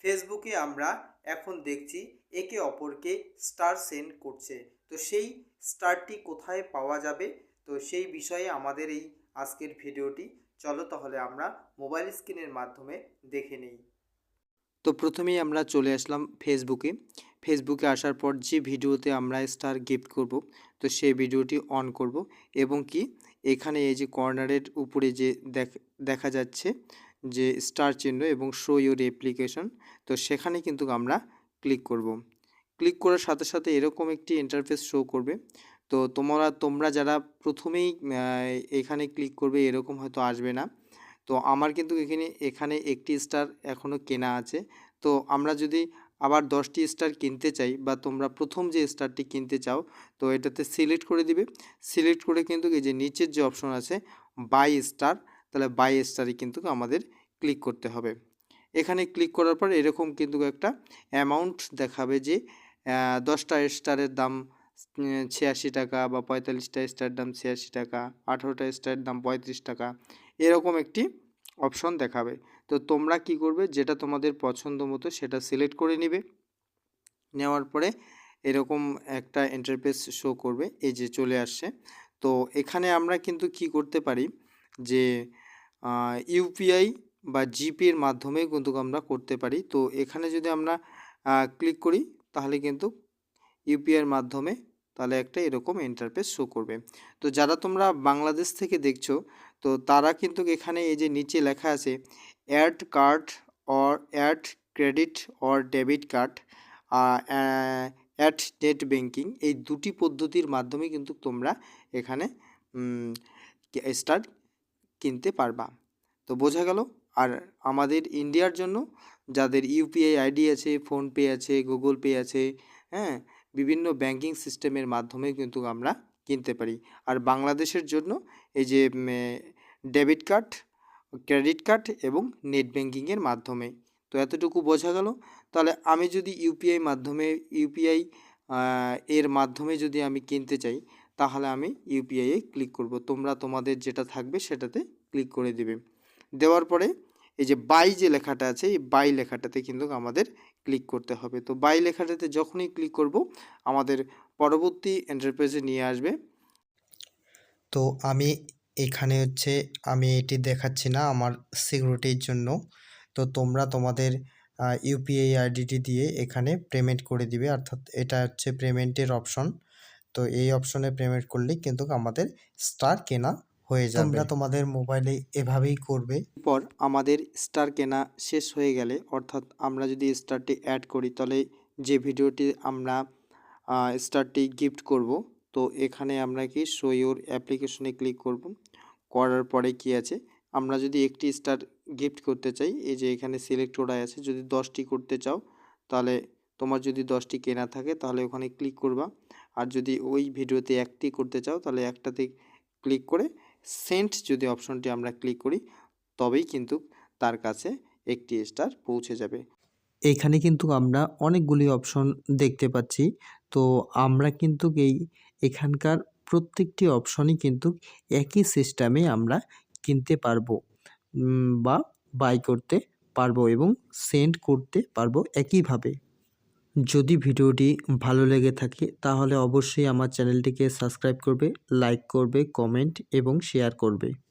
ফেসবুকে আমরা এখন দেখছি একে অপরকে স্টার সেন্ড করছে। তো সেই স্টারটি কোথায় পাওয়া যাবে? তো সেই বিষয়ে আমাদের এই আজকের ভিডিওটি। চলো তাহলে আমরা মোবাইল স্ক্রিনের মাধ্যমে দেখে নিই। তো প্রথমেই আমরা চলে আসলাম ফেসবুকে ফেসবুকে আসার পর যে ভিডিওতে আমরা স্টার গিফট করব, তো সেই ভিডিওটি অন করব এবং কি? এখানে এই যে কর্নারের উপরে যে দেখা যাচ্ছে যে স্টার চিহ্ন এবং শো ইউর অ্যাপ্লিকেশন তো সেখানে কিন্তু আমরা ক্লিক করব। ক্লিক করার সাথে সাথে এরকম একটি ইন্টারফেস শো করবে। তো তোমরা তোমরা যারা প্রথমেই এখানে ক্লিক করবে, এরকম হয়তো আসবে না। তো আমার কিন্তু এখানে এখানে একটি স্টার এখনও কেনা আছে। তো আমরা যদি আবার দশটি স্টার কিনতে চাই বা তোমরা প্রথম যে স্টারটি কিনতে চাও, তো এটাতে সিলেক্ট করে দিবে। সিলেক্ট করে কিন্তু এই যে নিচের যে অপশন আছে বাই স্টার তাহলে বাই স্টারে কিন্তু আমাদের ক্লিক করতে হবে। এখানে ক্লিক করার পর এরকম কিন্তু একটা অ্যামাউন্ট দেখাবে যে দশটা স্টারের দাম ছিয়াশি টাকা বা পঁয়তাল্লিশটা স্টারের দাম ছিয়াশি টাকা, আঠেরোটা স্টারের দাম পঁয়ত্রিশ টাকা, এরকম একটি অপশন দেখাবে। তো তোমরা কি করবে, যেটা তোমাদের পছন্দ মতো সেটা সিলেক্ট করে নিবে। নেওয়ার পরে এরকম একটা ইন্টারফেস শো করবে, এই যে চলে আসছে। তো এখানে আমরা কিন্তু কি করতে পারি যে ইউপিআই বা জিপের মাধ্যমে কিন্তু আমরা করতে পারি। তো এখানে যদি আমরা ক্লিক করি, তাহলে কিন্তু ইউপিআইয়ের মাধ্যমে তাহলে একটা এরকম ইন্টারফেস শো করবে। তো যারা তোমরা বাংলাদেশ থেকে দেখছ, তো তারা কিন্তু এখানে এই যে নিচে লেখা আছে add card or add credit or debit card at net banking এই দুটি পদ্ধতির মাধ্যমে কিন্তু তোমরা এখানে স্টার কিনতে পারবা। তো বোঝা গেল? আর আমাদের ইন্ডিয়ার জন্য যাদের ইউপিআই আইডি আছে, ফোনপে আছে, গুগল পে আছে হ্যাঁ বিভিন্ন ব্যাংকিং সিস্টেমের মাধ্যমে কিন্তু আমরা কিনতে পারি। আর বাংলাদেশের জন্য এই যে ডেবিট কার্ড, ক্রেডিট কার্ড এবং নেট ব্যাংকিংয়ের মাধ্যমে। তো এতটুকু বোঝা গেল? তাহলে আমি যদি ইউপিআই মাধ্যমে, ইউপিআই এর মাধ্যমে যদি আমি কিনতে চাই তাহলে আমি ইউপিআইয়ে ক্লিক করব। তোমরা তোমাদের যেটা থাকবে সেটাতে ক্লিক করে দিবে। দেওয়ার পরে এই যে বাই যে লেখাটা আছে, এই বাই লেখাটাতে কিন্তু আমাদের ক্লিক করতে হবে। তো বাই লেখাটাতে যখনই ক্লিক করব, আমাদের পরবর্তী এন্টারপ্রাইজে নিয়ে আসবে। তো আমি এখানে হচ্ছে, আমি এটি দেখাচ্ছি না আমার সিকিউরিটির জন্য। তো তোমরা তোমাদের ইউপিআই আইডিটি দিয়ে এখানে পেমেন্ট করে দিবে। অর্থাৎ এটা হচ্ছে পেমেন্টের অপশন তো এই অপশনে পেমেন্ট করলেই কিন্তু আমাদের স্টার কেনা হয়ে যাবে। তোমরা তোমাদের মোবাইলে এভাবেই করবে। পর আমাদের স্টার কেনা শেষ হয়ে গেলে অর্থাৎ আমরা যদি স্টারটি অ্যাড করি তাহলে যে ভিডিওটি আমরা স্টারটি গিফট করব তো এখানে আমরা কি শো ইউর অ্যাপ্লিকেশনে ক্লিক করব। করার পরে কি আছে? আমরা যদি একটি স্টার গিফট করতে চাই এই যে এখানে সিলেক্ট করা আছে যদি দশটি করতে চাও তাহলে তোমার যদি দশটি কেনা থাকে, তাহলে ওখানে ক্লিক করবা। আর যদি ওই ভিডিওতে একটি করতে চাও, তাহলে একটাতে ক্লিক করে সেন্ট যদি অপশনটি আমরা ক্লিক করি, তবেই কিন্তু তার কাছে একটি স্টার পৌঁছে যাবে। এইখানে কিন্তু আমরা অনেকগুলি অপশন দেখতে পাচ্ছি। তো আমরা কিন্তু এই এখানকার প্রত্যেকটি অপশনই কিন্তু একই সিস্টেমে আমরা কিনতে পারব বা বাই করতে পারব এবং সেন্ড করতে পারব একইভাবে। যদি ভিডিওটি ভালো লেগে থাকে, তাহলে অবশ্যই আমার চ্যানেলটিকে সাবস্ক্রাইব করবে, লাইক করবে, কমেন্ট এবং শেয়ার করবে।